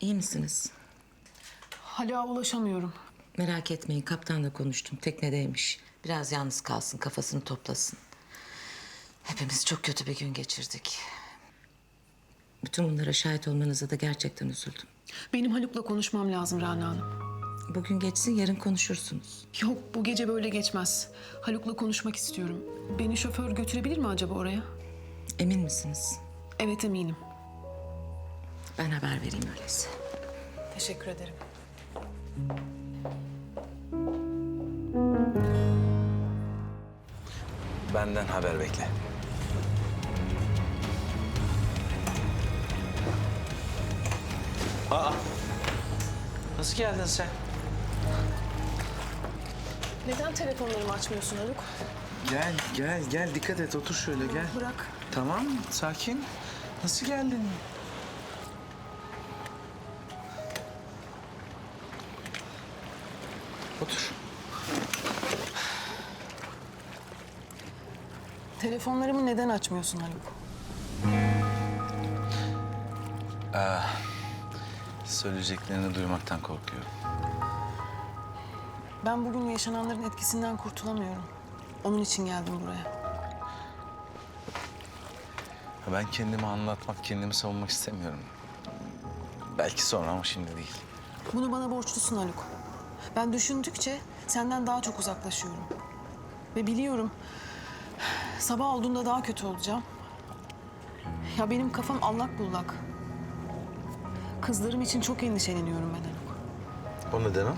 İyi misiniz? Hala ulaşamıyorum. Merak etmeyin kaptanla konuştum. Teknedeymiş. Biraz yalnız kalsın kafasını toplasın. Hepimiz çok kötü bir gün geçirdik. Bütün bunlara şahit olmanıza da gerçekten üzüldüm. Benim Haluk'la konuşmam lazım Rana Hanım. Bugün geçsin yarın konuşursunuz. Yok bu gece böyle geçmez. Haluk'la konuşmak istiyorum. Beni şoför götürebilir mi acaba oraya? Emin misiniz? Evet eminim. Ben haber vereyim öyleyse. Teşekkür ederim. Benden haber bekle. Aa! Nasıl geldin sen? Neden telefonlarımı açmıyorsun Haluk? Gel, gel, gel. Dikkat et. Otur şöyle gel. Bırak. Tamam, sakin. Nasıl geldin? Otur. Telefonlarımı neden açmıyorsun Haluk? Söyleyeceklerini duymaktan korkuyorum. Ben bugün yaşananların etkisinden kurtulamıyorum. Onun için geldim buraya. Ben kendimi anlatmak, kendimi savunmak istemiyorum. Belki sonra ama şimdi değil. Bunu bana borçlusun Haluk. Ben düşündükçe senden daha çok uzaklaşıyorum. Ve biliyorum sabah olduğunda daha kötü olacağım. Ya benim kafam allak bullak. Kızlarım için çok endişeleniyorum ben Haluk. O neden o?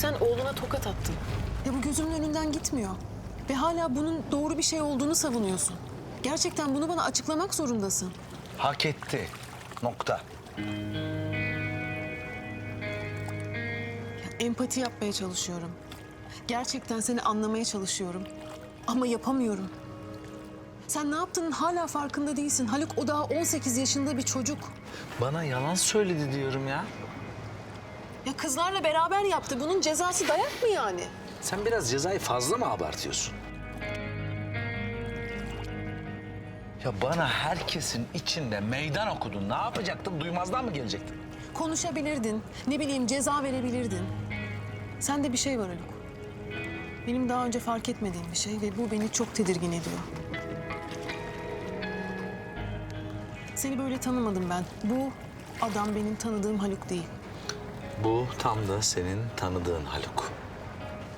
Sen oğluna tokat attın. Ya bu gözümün önünden gitmiyor. Ve hala bunun doğru bir şey olduğunu savunuyorsun. Gerçekten bunu bana açıklamak zorundasın. Hak etti. Nokta. Ya empati yapmaya çalışıyorum. Gerçekten seni anlamaya çalışıyorum. Ama yapamıyorum. Sen ne yaptığının hala farkında değilsin. Haluk o daha 18 yaşında bir çocuk. Bana yalan söyledi diyorum ya. Ya kızlarla beraber yaptı. Bunun cezası dayak mı yani? Sen biraz cezayı fazla mı abartıyorsun? Ya bana herkesin içinde meydan okudun. Ne yapacaktın? Duymazdan mı gelecektin? Konuşabilirdin. Ne bileyim ceza verebilirdin. Sende bir şey var Haluk. Benim daha önce fark etmediğim bir şey ve bu beni çok tedirgin ediyor. Seni böyle tanımadım ben. Bu adam benim tanıdığım Haluk değil. Bu tam da senin tanıdığın Haluk.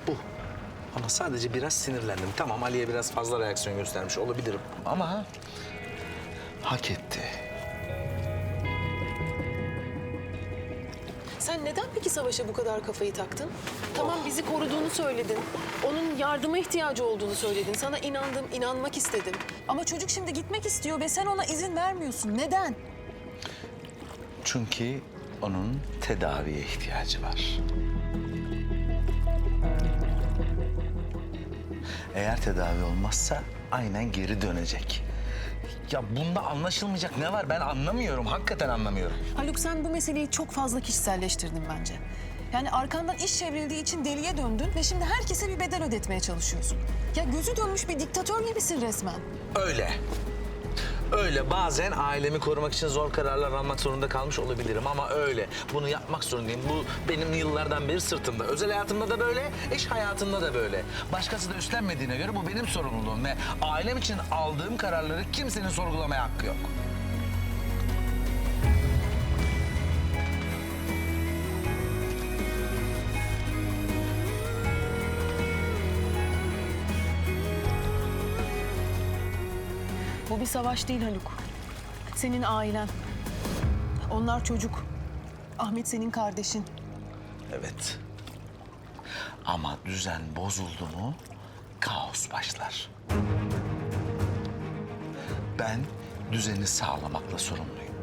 Bu. Ama sadece biraz sinirlendim. Tamam Ali'ye biraz fazla reaksiyon göstermiş olabilirim. Ama hak etti. Sen neden peki Savaş'a bu kadar kafayı taktın? Tamam bizi koruduğunu söyledin. Onun yardıma ihtiyacı olduğunu söyledin. Sana inandım, inanmak istedim. Ama çocuk şimdi gitmek istiyor ve sen ona izin vermiyorsun. Neden? Çünkü onun tedaviye ihtiyacı var. Eğer tedavi olmazsa aynen geri dönecek. Ya bunda anlaşılmayacak ne var ben anlamıyorum. Hakikaten anlamıyorum. Haluk sen bu meseleyi çok fazla kişiselleştirdin bence. Yani arkandan iş çevrildiği için deliye döndün ve şimdi herkese bir bedel ödetmeye çalışıyorsun. Ya gözü dönmüş bir diktatör gibisin resmen. Öyle. Öyle bazen ailemi korumak için zor kararlar almak zorunda kalmış olabilirim ama öyle. Bunu yapmak zorundayım. Bu benim yıllardan beri sırtımda. Özel hayatımda da böyle, iş hayatımda da böyle. Başkası da üstlenmediğine göre bu benim sorumluluğum ve ailem için aldığım kararları kimsenin sorgulamaya hakkı yok. Bu bir savaş değil Haluk. Senin ailen. Onlar çocuk. Ahmet senin kardeşin. Evet. Ama düzen bozuldu mu kaos başlar. Ben düzeni sağlamakla sorumluyum.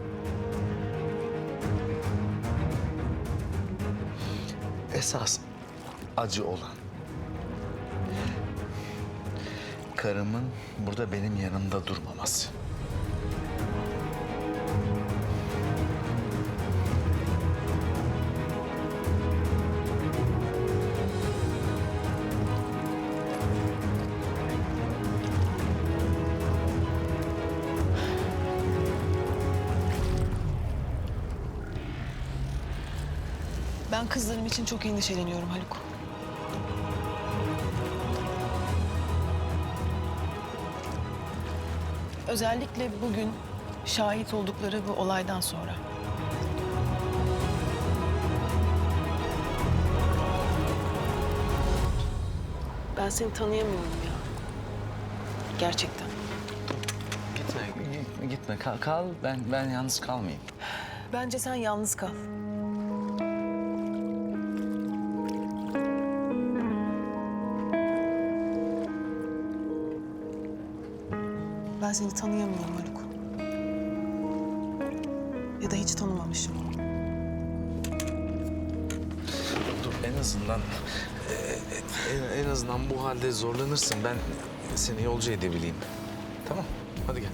Esas acı olan karımın burada benim yanımda durmaması. Ben kızlarım için çok endişeleniyorum Haluk. Özellikle bugün şahit oldukları bu olaydan sonra. Ben seni tanıyamıyorum ya. Gerçekten. Gitme, gitme. Kal, kal. Ben ben yalnız kalmayayım. Bence sen yalnız kal. Ben seni tanıyamıyorum Haluk. Ya da hiç tanımamışım. Dur en azından e, en, en azından bu halde zorlanırsın. Ben seni yolcu edebileyim. Tamam. Hadi gel.